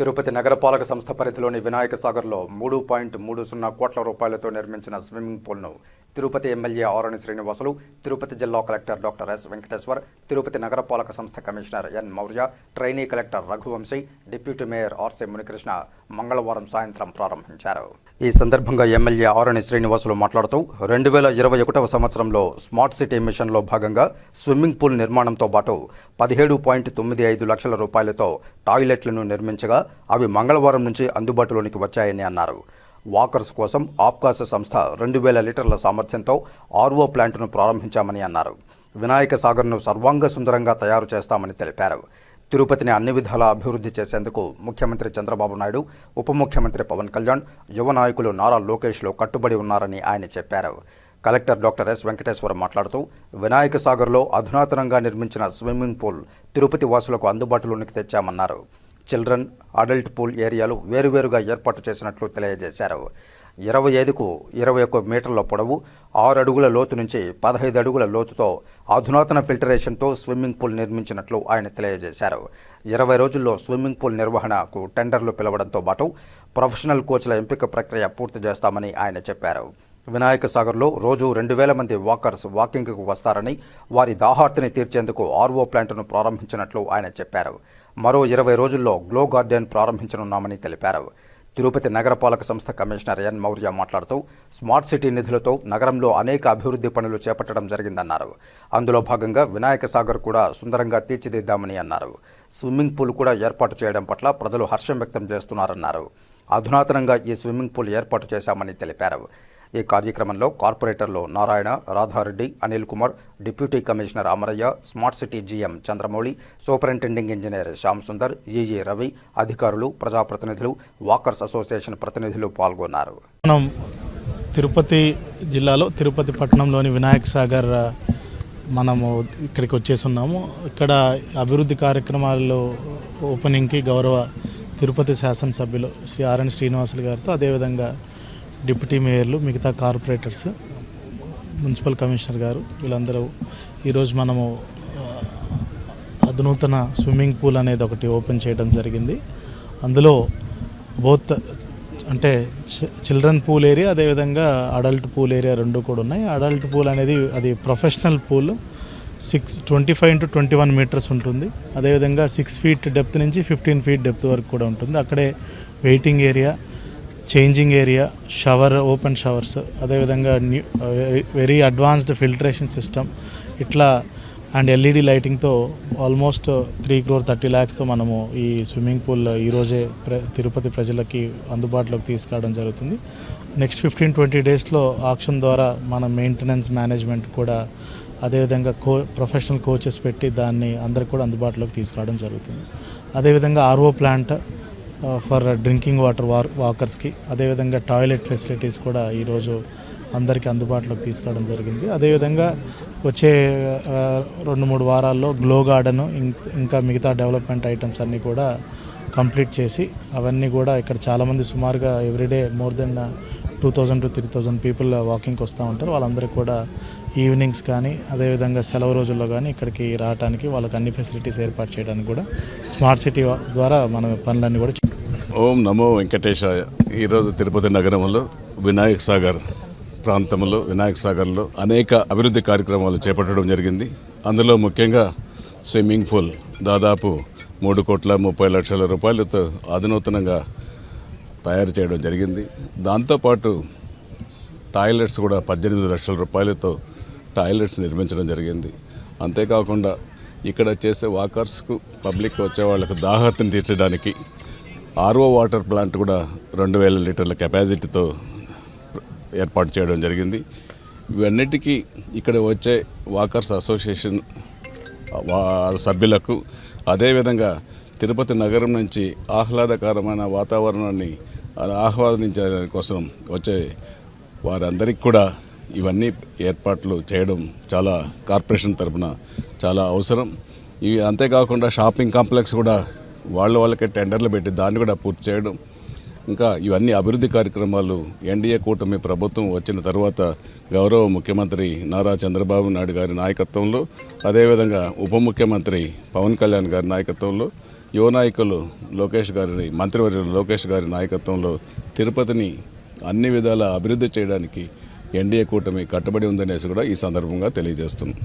తిరుపతి నగరపాలక సంస్థ పరిధిలోని వినాయక సాగర్లో మూడు పాయింట్ మూడు సున్నా కోట్ల రూపాయలతో నిర్మించిన స్విమ్మింగ్ పూల్ను తిరుపతి ఎమ్మెల్యే ఆరణి శ్రీనివాసులు తిరుపతి జిల్లా collector doctor yes Venkateshwar Tirupati నగరపాలక సంస్థ commissioner N Maurya trainee collector Raghuvanshi deputy mayor RC Munikrishna మంగళవారం సాయంత్రం ప్రారంభించారు. ఈ సందర్భంగా ఎమ్మెల్యే ఆరణి శ్రీనివాసులు మాట్లాడుతూ రెండు వేల ఇరవై ఒకటవ సంవత్సరంలో స్మార్ట్ సిటీ మిషన్లో భాగంగా స్విమ్మింగ్ పూల్ నిర్మాణంతో పాటు పదిహేడు పాయింట్ తొమ్మిది ఐదు లక్షల రూపాయలతో టాయిలెట్లను నిర్మించగా అవి మంగళవారం నుంచి అందుబాటులోనికి వచ్చాయని అన్నారు. వాకర్స్ కోసం ఆప్కాస్ సంస్థ రెండు వేల లీటర్ల సామర్థ్యంతో ఆర్ఓ ప్లాంట్ను ప్రారంభించామని అన్నారు. వినాయక సాగర్ను సర్వాంగ సుందరంగా తయారు చేస్తామని తెలిపారు. తిరుపతిని అన్ని విధాలా అభివృద్ధి చేసేందుకు ముఖ్యమంత్రి చంద్రబాబు నాయుడు ఉప ముఖ్యమంత్రి పవన్ కళ్యాణ్ యువ నాయకులు నారా లోకేష్లో కట్టుబడి ఉన్నారని ఆయన చెప్పారు. కలెక్టర్ డాక్టర్ ఎస్ వెంకటేశ్వర మాట్లాడుతూ వినాయక సాగర్లో అధునాతనంగా నిర్మించిన స్విమ్మింగ్ పూల్ తిరుపతి వాసులకు అందుబాటులోనికి తెచ్చామన్నారు. చిల్డ్రన్ అడల్ట్ పూల్ ఏరియాలు వేరువేరుగా ఏర్పాటు చేసినట్లు తెలియజేశారు. ఇరవై ఐదుకు ఇరవై ఒక్క మీటర్ల పొడవు ఆరు అడుగుల లోతు నుంచి పదహైదు అడుగుల లోతుతో అధునాతన ఫిల్టరేషన్తో స్విమ్మింగ్ పూల్ నిర్మించినట్లు ఆయన తెలియజేశారు. ఇరవై రోజుల్లో స్విమ్మింగ్ పూల్ నిర్వహణకు టెండర్లు పిలవడంతో పాటు ప్రొఫెషనల్ కోచ్ల ఎంపిక ప్రక్రియ పూర్తి చేస్తామని ఆయన చెప్పారు. వినాయక సాగర్లో రోజు రెండు వేల మంది వాకర్స్ వాకింగ్కు వస్తారని వారి దాహార్తిని తీర్చేందుకు ఆర్ఓ ప్లాంట్ను ప్రారంభించినట్లు ఆయన చెప్పారు. మరో ఇరవై రోజుల్లో గ్లో గార్డెన్ ప్రారంభించనున్నామని తెలిపారు. తిరుపతి నగరపాలక సంస్థ కమిషనర్ ఎన్ మౌర్య మాట్లాడుతూ స్మార్ట్ సిటీ నిధులతో నగరంలో అనేక అభివృద్ధి పనులు చేపట్టడం జరిగిందన్నారు. అందులో భాగంగా వినాయక సాగర్ కూడా సుందరంగా తీర్చిదిద్దామని అన్నారు. స్విమ్మింగ్ పూల్ కూడా ఏర్పాటు చేయడం పట్ల ప్రజలు హర్షం వ్యక్తం చేస్తున్నారన్నారు. అధునాతనంగా ఈ స్విమ్మింగ్ పూల్ ఏర్పాటు చేశామని తెలిపారు. ఈ కార్యక్రమంలో కార్పొరేటర్లు Narayana Radha Reddy Anil Kumar deputy commissioner Amaraiah smart city GM Chandramouli superintending engineer Shyam Sundar EE Ravi అధికారులు ప్రజాప్రతినిధులు వాకర్స్ అసోసియేషన్ ప్రతినిధులు పాల్గొన్నారు. మనం తిరుపతి జిల్లాలో తిరుపతి పట్టణంలోని వినాయక సాగర్ మనము ఇక్కడికి వచ్చేసి ఉన్నాము ఇక్కడ అభివృద్ధి కార్యక్రమాల్లో ఓపెనింగ్కి గౌరవ తిరుపతి శాసనసభ్యులు శ్రీ ఆర్ఎన్ శ్రీనివాసులు గారితో అదేవిధంగా డిప్యూటీ మేయర్లు మిగతా కార్పొరేటర్స్ మున్సిపల్ కమిషనర్ గారు వీళ్ళందరూ ఈరోజు మనము అధునూతన స్విమ్మింగ్ పూల్ అనేది ఒకటి ఓపెన్ చేయడం జరిగింది. అందులో బోత్ అంటే చి- చిల్డ్రన్ పూల్ ఏరియా అదేవిధంగా అడల్ట్ పూల్ ఏరియా రెండు కూడా ఉన్నాయి. అడల్ట్ పూల్ అనేది అది professional pool. Six twenty five into twenty one metres ఉంటుంది. అదేవిధంగా సిక్స్ ఫీట్ డెప్త్ నుంచి ఫిఫ్టీన్ ఫీట్ డెప్త్ వరకు కూడా ఉంటుంది. అక్కడే waiting area. Changing area shower open showers అదేవిధంగా new very advanced filtration system ఇట్లా అండ్ ఎల్ఈడి లైటింగ్తో ఆల్మోస్ట్ త్రీ క్రోర్ థర్టీ ల్యాక్స్తో మనము ఈ స్విమ్మింగ్ పూల్ ఈరోజే ప్ర తిరుపతి ప్రజలకి అందుబాటులోకి తీసుకురావడం జరుగుతుంది. నెక్స్ట్ ఫిఫ్టీన్ ట్వంటీ డేస్లో ఆక్షన్ ద్వారా మన మెయింటెనెన్స్ మేనేజ్మెంట్ కూడా అదేవిధంగా కో ప్రొఫెషనల్ కోచెస్ పెట్టి దాన్ని అందరికి కూడా అందుబాటులోకి తీసుకురావడం జరుగుతుంది. అదేవిధంగా RO plant for drinking water war వాకర్స్కి అదేవిధంగా టాయిలెట్ ఫెసిలిటీస్ కూడా ఈరోజు అందరికీ అందుబాటులోకి తీసుకురావడం జరిగింది. అదేవిధంగా వచ్చే రెండు మూడు వారాల్లో గ్లో గార్డెన్ ఇంకా మిగతా డెవలప్మెంట్ ఐటమ్స్ అన్నీ కూడా కంప్లీట్ చేసి అవన్నీ కూడా ఇక్కడ చాలామంది సుమారుగా everyday more than two thousand to three thousand people వాకింగ్కి వస్తూ ఉంటారు. వాళ్ళందరికీ కూడా ఈవినింగ్స్ కానీ అదేవిధంగా సెలవు రోజుల్లో కానీ ఇక్కడికి రావడానికి వాళ్ళకి అన్ని ఫెసిలిటీస్ ఏర్పాటు చేయడానికి కూడా స్మార్ట్ సిటీ ద్వారా మన పనులన్నీ కూడా ఓం నమో వెంకటేశాయ. ఈరోజు తిరుపతి నగరంలో వినాయక్ సాగర్ ప్రాంతంలో వినాయక సాగర్లో అనేక అభివృద్ధి కార్యక్రమాలు చేపట్టడం జరిగింది. అందులో ముఖ్యంగా స్విమ్మింగ్ పూల్ దాదాపు మూడు కోట్ల ముప్పై లక్షల రూపాయలతో అధునూతనంగా తయారు చేయడం జరిగింది. దాంతోపాటు టాయిలెట్స్ కూడా పద్దెనిమిది లక్షల రూపాయలతో టాయిలెట్స్ నిర్మించడం జరిగింది. అంతేకాకుండా ఇక్కడ చేసే వాకర్స్కు పబ్లిక్ వచ్చే వాళ్ళకు దాహర్తిని తీర్చడానికి ఆర్ఓ వాటర్ ప్లాంట్ కూడా రెండు వేల లీటర్ల కెపాసిటీతో ఏర్పాటు చేయడం జరిగింది. ఇవన్నిటికీ ఇక్కడ వచ్చే వాకర్స్ అసోసియేషన్ సభ్యులకు అదేవిధంగా తిరుపతి నగరం నుంచి ఆహ్లాదకరమైన వాతావరణాన్ని ఆహ్వానించడానికి కోసం వచ్చే వారందరికీ కూడా ఇవన్నీ ఏర్పాట్లు చేయడం చాలా కార్పొరేషన్ తరపున చాలా అవసరం. ఇవి అంతేకాకుండా షాపింగ్ కాంప్లెక్స్ కూడా వాళ్ళ వాళ్ళకే టెండర్లు పెట్టి దాన్ని కూడా పూర్తి చేయడం. ఇంకా ఇవన్నీ అభివృద్ధి కార్యక్రమాలు ఎన్డీఏ కూటమి ప్రభుత్వం వచ్చిన తర్వాత గౌరవ ముఖ్యమంత్రి నారా చంద్రబాబు నాయుడు గారి నాయకత్వంలో అదేవిధంగా ఉప ముఖ్యమంత్రి పవన్ కళ్యాణ్ గారి నాయకత్వంలో యువ నాయకులు లోకేష్ గారి మంత్రివర్యులు లోకేష్ గారి నాయకత్వంలో తిరుపతిని అన్ని విధాల అభివృద్ధి చేయడానికి ఎన్డీఏ కూటమి కట్టుబడి ఉందనేసి కూడా ఈ సందర్భంగా తెలియజేస్తున్నాం.